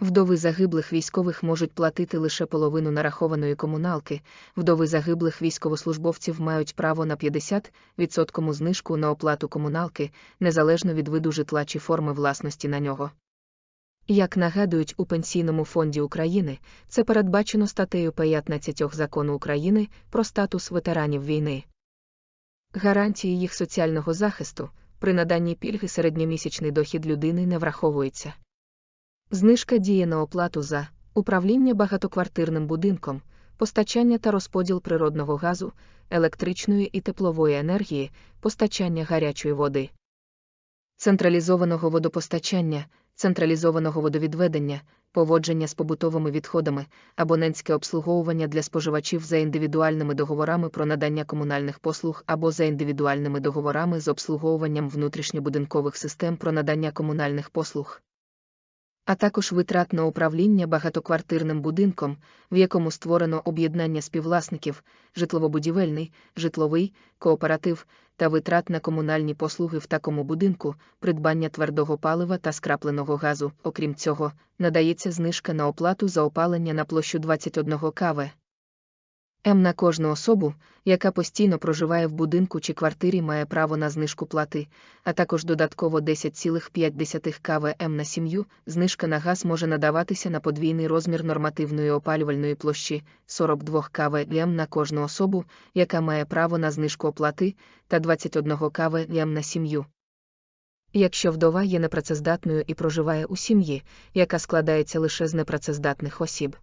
Вдови загиблих військових можуть платити лише половину нарахованої комуналки, вдови загиблих військовослужбовців мають право на 50% знижку на оплату комуналки, незалежно від виду житла чи форми власності на нього. Як нагадують у Пенсійному фонді України, це передбачено статтею 15 закону України про статус ветеранів війни. Гарантії їх соціального захисту при наданні пільги середньомісячний дохід людини не враховується. Знижка діє на оплату за управління багатоквартирним будинком, постачання та розподіл природного газу, електричної і теплової енергії, постачання гарячої води, централізованого водопостачання, централізованого водовідведення, поводження з побутовими відходами, абонентське обслуговування для споживачів за індивідуальними договорами про надання комунальних послуг або за індивідуальними договорами з обслуговуванням внутрішньобудинкових систем про надання комунальних послуг а також витрат на управління багатоквартирним будинком, в якому створено об'єднання співвласників, житлово-будівельний, житловий, кооператив та витрат на комунальні послуги в такому будинку, придбання твердого палива та скрапленого газу. Окрім цього, надається знижка на оплату за опалення на площу 21 кв. М на кожну особу, яка постійно проживає в будинку чи квартирі, має право на знижку плати, а також додатково 10,5 КВМ на сім'ю. Знижка на газ може надаватися на подвійний розмір нормативної опалювальної площі 42 КВМ на кожну особу, яка має право на знижку оплати, та 21 КВМ на сім'ю. Якщо вдова є непрацездатною і проживає у сім'ї, яка складається лише з непрацездатних осіб.